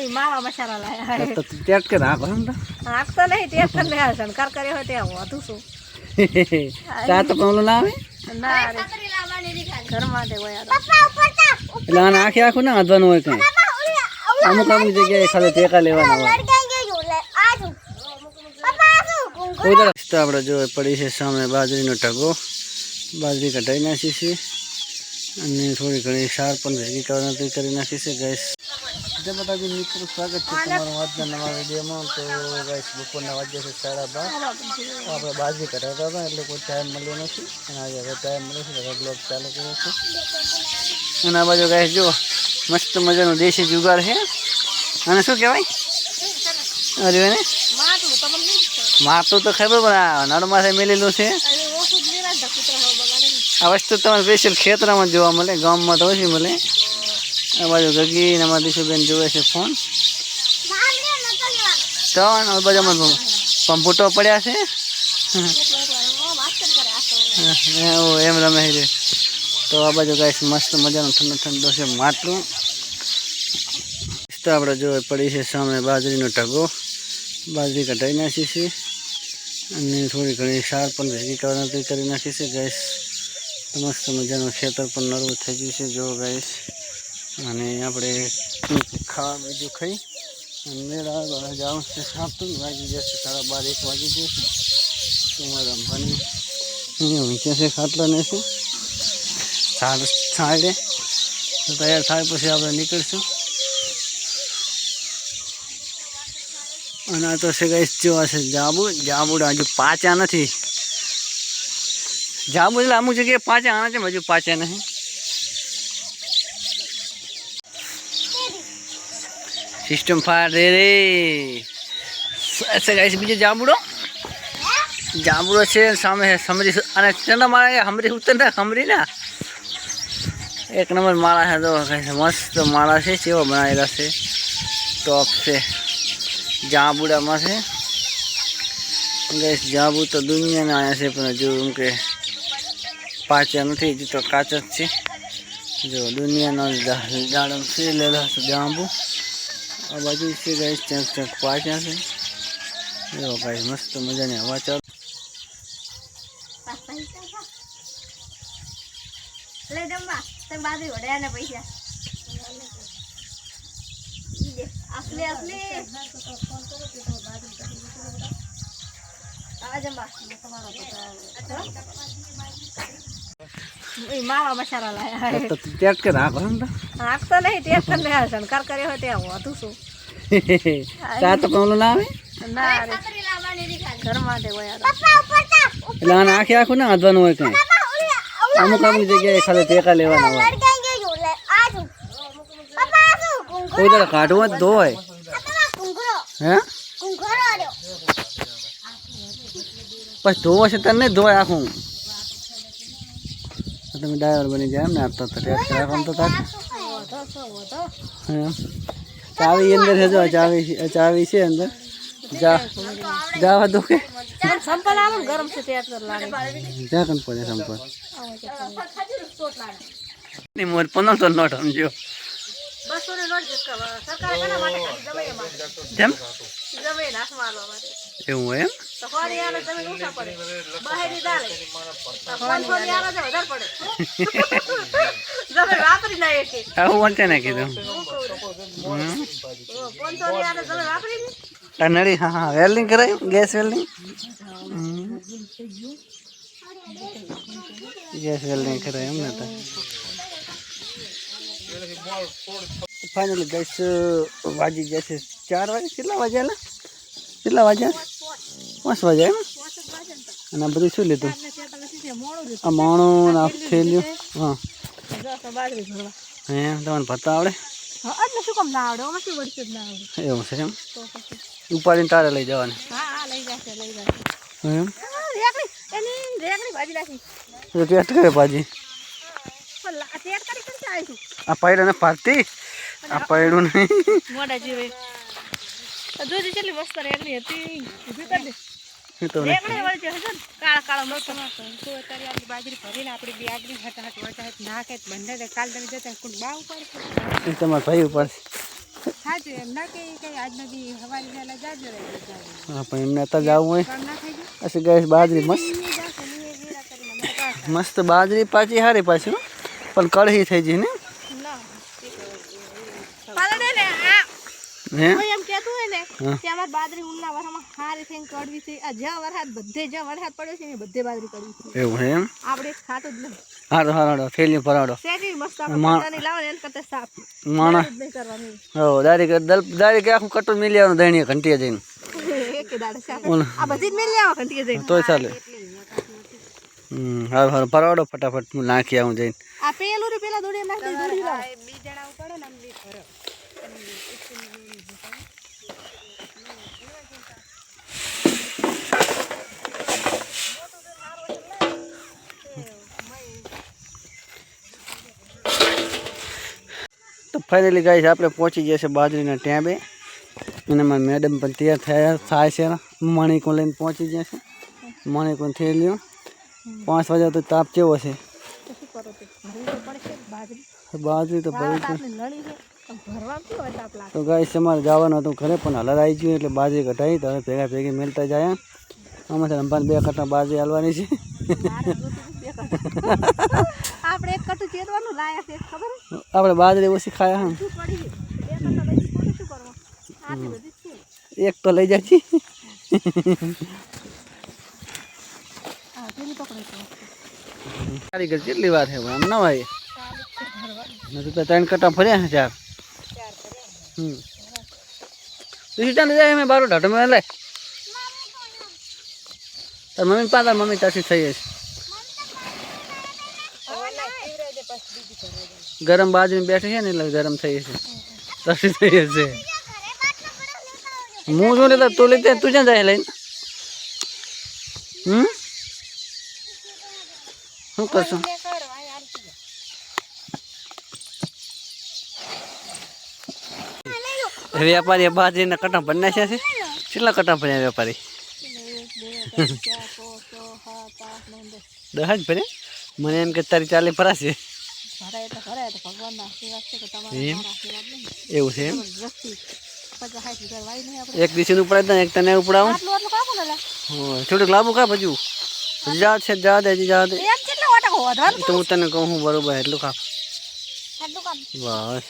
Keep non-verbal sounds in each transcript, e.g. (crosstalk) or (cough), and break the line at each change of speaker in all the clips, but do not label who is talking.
ઈ માવા મસાલા લાયા
તો ટેટ કે તો?
કર્યો હોય વધુ શું (laughs)
તો પણ ના આવે
ના રે ઘરમાં તે. હોય
એટલે આને આખે આખું ના વાંધવાનું હોય કંઈ. અમુક અમુક જગ્યાએ ખાલી ટેકા લેવાના હોય. તો આપણે જો પડી છે સામે બાજરીનો ટગો બાજરી કઢાઈ નાખી છે. અને થોડી ઘણી સાર પણ ભેગી કરવાની કરી નાખી છે. ગેસ જય માતાજી મિત્રો સ્વાગત છે તમારું આજના નવા વિડીયોમાં. તો ગાઈસ બપોરના વાગ્યા છે સાડા બાર. આપણે બાજરી કઢાવતા હતા એટલે કોઈ ટાઈમ મળ્યો નથી. અને આજે હવે ટાઈમ મળ્યો છે હવે બ્લોગ ચાલુ કર્યો છે. અને આ બાજુ ગાઈસ જો મસ્ત મજાનું દેશી જુગાડ છે. અને શું કહેવાય? અરે ને
માટલું
તો ખબર પણ આ નળમાથે મેલેલું છે. આ વસ્તુ તમારે સ્પેશિયલ ખેતરમાં જોવા મળે ગામમાં તો ઓછી મળે. આ બાજુ ગગી ને અમારા દીશુબેન જુએ છે ફોન. તો બાજુ અમારે પંપુટો પડ્યા છે. એમ રમે છે. તો આ બાજુ ગાઈસ મસ્ત મજાનું ઠંડો ઠંડો છે માટલું. તો આપણે જો પડી છે સામે બાજરીનો ઢગો. બાજરી કઢાઈ નાખી છે. અને થોડી ઘણી સાર પણ ભેગી કરવાની કરી નાખી છે. ગેસ મસ્ત મજાનું ખેતર પણ નરવું થઈ ગયું છે. જો ગેસ અને આપણે ખાવા બીજું ખાઈ. અને મેળા વાળા જવાનું છે સાતું વાગી જશે, સાડા બાર, એક વાગી જશે. તો મારા રમવાની ઊંચા છે, ખાટલા ને છે સાડ સાડે તૈયાર થાય પછી આપણે નીકળશું. અને આ તો છે ગઈ જોવા છે જાંબુ જાબુડા હજુ પાચા નથી. જાંબુ એટલે અમુક જગ્યાએ પાચા આના છે હજુ પાચા નથી. સિસ્ટમ ફાયર રે રે અચ્છા ગાઈસ બીજો જાંબુડો જાંબુડો છે સામે સમરી અને ચંદા મારા હમરી ઉતર ને હમરી ના એક નંબર માળા છે તો કઈ મસ્ત માળા છે કેવા બનાવેલા છે ટોપ છે જાંબુડામાં છે ગેસ જાંબુ તો દુનિયાના આવ્યા છે પણ હજુ એમ કે પાચ્યા નથી હજુ તો કાચ જ છે જો દુનિયાનો દાડમ છે લેલા જાંબુ આ બાજુ છે ગેસ ચંક ચંક પાચ્યા છે. એવો ભાઈ, મસ્ત મજાની હવા ચાલુ
લે જમવા તમે બાજરી વડ્યા ને પૈસા. આસલે આસલે આ જમવા. ઈ માવા મસાલા લાયા
તો રાખો તો.
હાંકતો નહીં તે જ લે શણકાર કર્યો હોય તે વધુ શું (laughs)
ચા તો પણ ઓલું ના આવે
ના રે ઘરમાં હોય
એટલે આને આખે આખું ના વાંધવાનું હોય કંઈ. અમુક અમુક જગ્યાએ ખાલી ટેકા લેવાના હોય. કોઈ દાડો કાઢવો જ ધોય હે? પછી ધોવો છે તને ધોય આખું. તો તમે ડ્રાઈવર બની જાય એમ ને આ તો ટેટ રાખો તો હે. ચાવી અંદર છે જો ચાવી ચાવી છે અંદર. જા જવા દો કે.
સંપલ ને ગરમ છે તે અત્યારે લાગે
ત્યાં કન પડે સંપર્કની મોર પંદર તો નોટ સમજો
બસો ની નોટ સરકારે માટે
કેમ?
જવાય નાશ મારવા માટે.
એવું એમ?
તો ફરી આને તમે ઓછા પડે. બહારી દાલે તો પાંચસો ની આને તો વધારે પડે. (laughs) જમે વાપરી ના એકે.
આવું વંચે ને કીધું?
હું
હા હા વેલ્ડિંગ કરાયું? Gas welding? ગેસ વેલ્ડિંગ કરાયું એમ ને તો. ફાઇનલી ગેસ વાજી ગયા છે ચાર વાગે. કેટલા વાગ્યા કેટલા વાગ્યા? પાંચ વાગ્યા એમ? અને આ બધું શું લીધું? આ માણું ને આ હા. હે તમને ભરતા આવડે? એવું છે એમ? ઉપાડીને તારે લઈ જવાની. એમ? ટેસ્ટ ને પાડતી આ પૈડું નહીં તો
કાળા કાળા બાજરી ભરીને આપણી બે આગળી હતા હટ નાખે બંધે કાલ તમે જતા કુંડ બા ઉપર
એ તમારા ભાઈ
એમ ના કે કઈ આજ નથી હવારે વહેલા જાજો રે
હા પણ એમને તો જવું હોય હશે ગેસ બાજરી મસ્ત મસ્ત બાજરી પાછી હારી પાછી પણ કઢી થઈ જઈ ને હે
કોઈ એમ કહેતું હોય ને
હા.
કે અમાર બાજરી ઉના વરામાં હારી થઈને કડવી થઈ. આ જ્યાં વરસાદ બધે જ્યાં વરસાદ પડ્યો છે ને બધે બાજરી કડવી થઈ.
એવું છે એમ?
આપણે ખાતું જ નહીં.
હારો હારો થેલી ભરાડો
શેરી મસ્ત આપણે
મા-
પોતાની લાવો ને એના કરતા સાફ.
માણા
જ નહીં કરવાની.
હો દારી દારી કે આખું કટું મિલી આવવાનું દણીએ ઘંટીએ જઈને. (laughs)
એકે દાડે સાફ.
ઓલું.
આ બધી જ મેલી આવો ઘંટીએ જઈને.
તોય ચાલે. હમ હારું હારું ભરાડો ફટાફટ હું નાખી આવું જઈને.
આ પેલું રે પેલા દોડી નાખી દે દોડી લાવો. બી જણા ઉપાડો ને આમ બી ભરો.
તો ફાઇનલી છે આપણે પહોંચી ગયા છે બાજરીના ટેબે. અને મારા મેડમ પણ તૈયાર થયા થાય છે મણિકો લઈને પહોંચી ગયા છે. મણિકો થઈ લ્યો પાંચ વાગ્યા તો તાપ કેવો છે.
બાજરી.
તો તો ગાઈસ અમારે જવાનું હતું ઘરે પણ હલર આવી ગયું એટલે બાજરી કઢાઈ. તો હવે ભેગા ભેગી મેળતા જાય. આમાં. છે બે કટા બાજરી હાલવાની છે. (laughs)
આપણે એક કટુ ચેરવાનું લાયા છે ખબર?
આપણે બાજરી ઓછી ખાયા હા. એક તો લઈ જાય છે. કારીગર કેટલી વાર છે એમ આમ ના ભાઈ નથી તો ત્રણ કટા ફર્યા છે ચાર. હમ. તું જાય મેં બારો તમે લે. તાર મમ્મી પાતા મમ્મી તાસી થઈ હશે
હવે ના પીવડાવી દે પછી બીજી ભરાઈ જાય
ગરમ બાજરી બેઠી છે ને એટલે ગરમ થઈ હશે તાસી થઈ હશે હું શું લેતા તું લેતે તું ક્યાં જાય લઈને? હમ? શું કરશું?
ને કર આ યાર કી
વેપારી બાજરીના કટા ભરી નાખ્યા છે? કેટલા કટા ભર્યા વેપારી?
એક બે ત્રણ ચાર પાંચ છ સાત આઠ નવ દસ
દસ જ ભરે મને એમ કે તારી ચાલી ભરાશે એવું છે એમ
જબરજસ્તી પચાસ સાઠ વીઘા વાઈ નહીં આપણે
એક દિશી ઉપડાય એક તને ઉપડાવું
આટલું આટલું કાપો ને લા.
હોય થોડુંક લાંબુ કા ભજુ જા છે જા દે હજી જા દે
એમ કેટલા વાટા વધવાનું
એ તો હું તને કહું છું બરોબર એટલું ખા
આટલું કાપ
બસ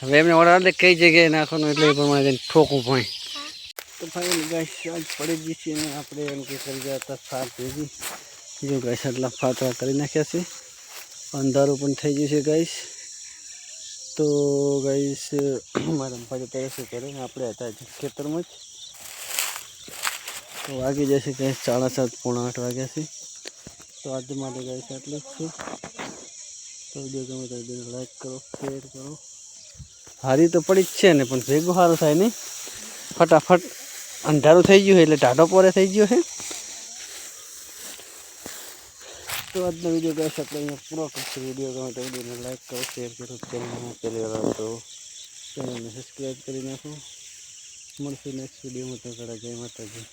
હવે એમને ઓર્ડર દે કઈ જગ્યાએ નાખવાનું એટલે એ પ્રમાણે જઈને ઠોકવું પડે તો ફાઇનલ ગાઈસ આજ પડી ગઈ છે ને આપણે એમ કે કરી ગયા હતા સાત ભેગી જો ગાઈસ આટલા ફાતરા કરી નાખ્યા છે અંધારું પણ થઈ ગયું છે ગાઈસ તો ગાઈસ મારા અંપાજી અત્યારે શું કરે આપણે હતા ખેતરમાં જ. તો વાગી જશે ગાઈસ સાડા સાત, પોણા આઠ વાગ્યા છે. તો આજે માટે ગાઈસ આટલું જ છે. તો વીડિયો ગમે તો લાઈક કરો શેર કરો. હારી તો પડી જ છે ને, પણ ભેગું સારું થાય નહીં. ફટાફટ અંધારું થઈ ગયું એટલે ટાઢો પોરે થઈ ગયો છે. તો આજનો વીડિયો ગેસ શકે અહીંયા પૂરો કરશે વીડિયો. ગમે તો વિડીયોને લાઈક કરો શેર કરો ચેનલમાં પહેલી વાર તો ચેનલને સબસ્ક્રાઈબ કરી નાખો. મળશે નેક્સ્ટ વિડીયોમાં. તો કડા જય માતાજી.